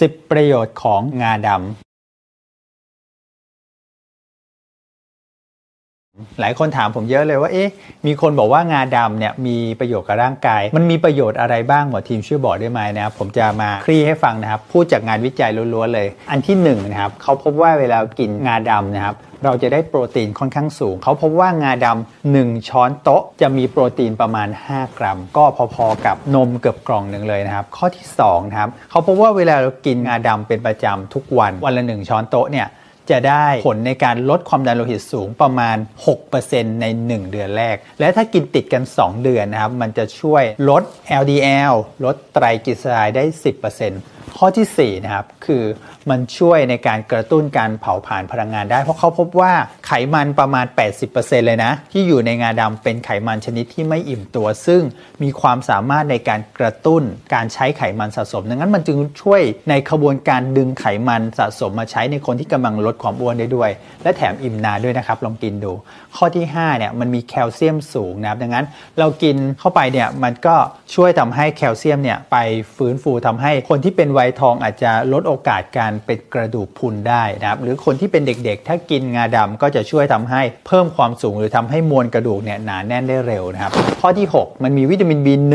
10 ประโยชน์ของงาดำหลายคนถามผมเยอะเลยว่าเอ๊ะมีคนบอกว่างาดำเนี่ยมีประโยชน์กับร่างกาย มันมีประโยชน์อะไรบ้างหมอทีมช่วยบอกได้ไหมนะครับผมจะมาคลี่ให้ฟังนะครับ พูดจากงานวิจัยล้วนๆเลย อันที่หนึ่งนะครับเขาพบว่าเวลากินงาดำนะครับ เราจะได้โปรตีนค่อนข้างสูง เขาพบว่างาดำหนึ่งช้อนโต๊ะจะมีโปรตีนประมาณ 5 กรัม ก็พอๆกับนมเกือบกล่องหนึ่งเลยนะครับ ข้อที่2นะครับเขาพบว่าเวลาเรากินงาดำเป็นประจำทุกวันวันละ 1 ช้อนโต๊ะเนี่ยจะได้ผลในการลดความดันโลหิตสูงประมาณ 6%ใน 1 เดือนแรก และถ้ากินติดกัน 2 เดือนนะครับ มันจะช่วยลด LDL ลดไตรกลีเซอไรด์ได้ 10% ข้อที่4นะครับคือมันช่วยในการกระตุ้นการเผาผลาญพลังงานได้ เพราะเขาพบว่าไขมันประมาณ 80%เลยนะ ที่อยู่ในงาดำเป็นไขมันชนิดที่ไม่อิ่มตัว ซึ่งมีความสามารถในการกระตุ้นการใช้ไขมันสะสมดังนั้นมันจึงช่วยในขบวนการดึงไขมันสะสมมาใช้ในคนที่กำลังลดความอ้วนได้ด้วย และแถมอิ่มนานด้วยนะครับลองกินดู ข้อที่5เนี่ยมันมีแคลเซียมสูงนะครับดังนั้นเรากินเข้าไปเนี่ยมันก็ช่วยทำให้แคลเซียมเนี่ยไปฟื้นฟูทำให้คนที่เป็นวัยทองอาจจะลดโอกาสการเป็นกระดูกพุนได้นะครับหรือคนที่เป็นเด็กๆ ถ้ากินงาดำก็จะช่วยทำให้เพิ่มความสูงหรือทำให้มวลกระดูกเนี่ยหนาแน่นได้เร็วนะครับ ข้อที่ 6 มันมีวิตามิน B1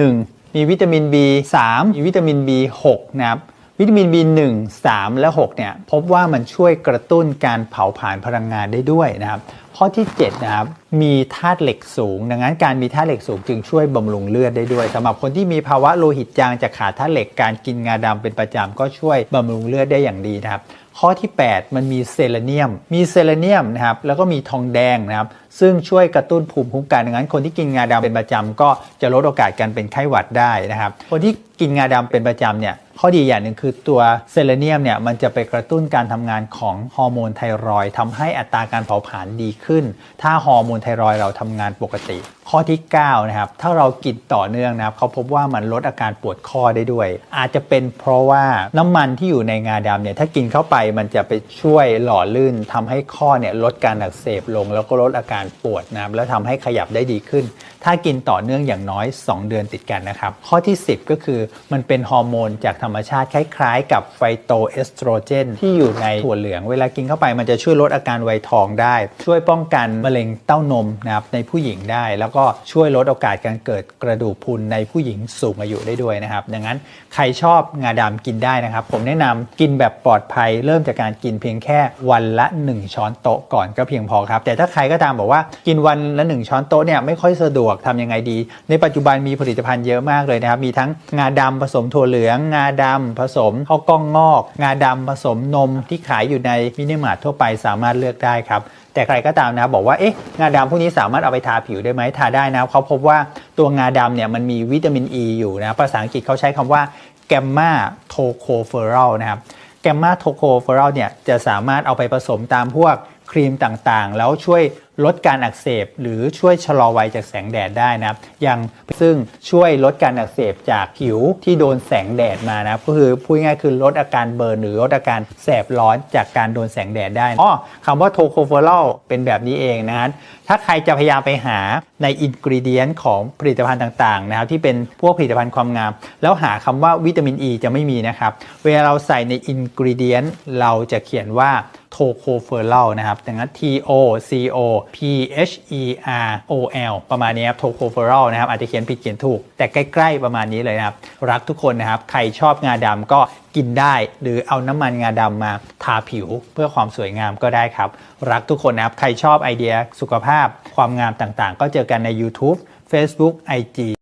มีวิตามิน B3 มีวิตามิน B6 นะครับวิตามิน B1 3 และ 6 เนี่ยพบว่ามันช่วยกระตุ้นการเผาผลาญพลังงานได้ด้วยนะครับ ข้อที่ 7 นะครับมีธาตุเหล็กสูง ดังนั้นการมีธาตุเหล็กสูงจึงช่วยบำรุงเลือดได้ด้วยสำหรับคนที่มีภาวะโลหิตจางจากขาดธาตุเหล็กการกินงาดำเป็นประจำก็ช่วยบำรุงเลือดได้อย่างดีนะครับ ข้อที่ 8 มันมีเซเลเนียม มีเซเลเนียมนะครับแล้วก็มีทองแดงนะครับซึ่งช่วยกระตุ้นภูมิคุ้มกันดังนั้น คนที่กินงาดำเป็นประจำก็จะลดโอกาสการเป็นไข้หวัดได้นะครับ คนที่กินงาดำเป็นประจำเนี่ยข้อดีอย่างหนึ่งคือตัวเซเลเนียมเนี่ยมันจะไปกระตุ้นการทำงานของฮอร์โมนไทรอยด์ทำให้อัตราการเผาผลาญดีขึ้น ถ้าฮอร์โมนไทรอยเราทำงานปกติ ข้อที่9นะครับถ้าเรากินต่อเนื่องนะครับเขาพบว่ามันลดอาการปวดข้อได้ด้วย อาจจะเป็นเพราะว่าน้ำมันที่อยู่ในงาดำเนี่ยถ้ากินเข้าไปมันจะไปช่วยหล่อลื่นทำให้ข้อเนี่ยลดการอักเสบลง แล้วก็ลดอาการปวดนะครับแล้วทำให้ขยับได้ดีขึ้น ถ้ากินต่อเนื่องอย่างน้อย 2 เดือนติดกันนะครับ ข้อที่ 10 ก็คือมันเป็นฮอร์โมนจากธรรมชาติคล้ายๆ กับไฟโตเอสโตรเจนที่อยู่ในถั่วเหลือง เวลากินเข้าไปมันจะช่วยลดอาการไวทองได้ ช่วยป้องกันมะเร็งเต้านมนะครับในผู้หญิงได้แล้วก็ช่วยลดโอกาสการเกิดกระดูกพรุนในผู้หญิงสูงอายุได้ด้วยนะครับ ดังนั้นใครชอบงาดำกินได้นะครับ ผมแนะนำกินแบบปลอดภัย เริ่มจากการกินเพียงแค่วันละ 1 ช้อนโต๊ะก่อนก็เพียงพอครับ แต่ถ้าใครก็ตามบอกว่ากินวันละ 1 ช้อนโต๊ะเนี่ยไม่ค่อยสะดวกทำยังไงดี ในปัจจุบันมีผลิตภัณฑ์เยอะมากเลยนะครับ มีทั้งงาดำผสมถั่วเหลือง งาดำผสมข้าวกล้องงอก งาดำผสมนมที่ขายอยู่ในมินิมาร์ททั่วไปสามารถเลือกได้ครับ แต่ใครก็ตามนะครับบอกว่าเอ๊ะงาดำพวกนี้สามารถเอาไปทาผิวได้ไหมทาได้นะเขาพบว่าตัวงาดำเนี่ยมันมีวิตามินอ e ีอยู่นะภาษาอังกฤษเขาใช้คำว่าแกมมาโทโคเฟอรัลนะครับแกมมาโทโคเฟอรัลเนี่ยจะสามารถเอาไปผสมตามพวกครีมต่างๆ แล้วช่วย ลดการอักเสบ หรือช่วยชะลอวัยจากแสงแดดได้นะครับอย่างซึ่งช่วยลดการอักเสบจากผิวที่โดนแสงแดดมานะก็คือพูดง่ายคือลดอาการเบิร์นหรือลดอาการแสบร้อนจากการโดนแสงแดดได้อ๋อคำว่าโทโคเฟอรัลเป็นแบบนี้เองนะครับถ้าใครจะพยายามไปหาในอินกริเดียนของผลิตภัณฑ์ต่างๆนะครับที่เป็นพวกผลิตภัณฑ์ความงาม แล้วหาคำว่าวิตามินอ e ีจะไม่มีนะครับ เวลาเราใส่ในอินกริเดียนเราจะเขียนว่าโทโคเฟอรัลนะครับดังนั้น T O C O P H E R O L ประมาณนี้ครับโทโคเฟอรอลนะครับอาจจะเขียนผิดเขียนถูก แต่ใกล้ ๆ ประมาณนี้เลยนะครับ รักทุกคนนะครับ ใครชอบงาดำก็กินได้หรือเอาน้ำมันงาดำมาทาผิวเพื่อความสวยงามก็ได้ครับ รักทุกคนนะครับ ใครชอบไอเดียสุขภาพความงามต่างๆ ก็เจอกันใน YouTube Facebook IG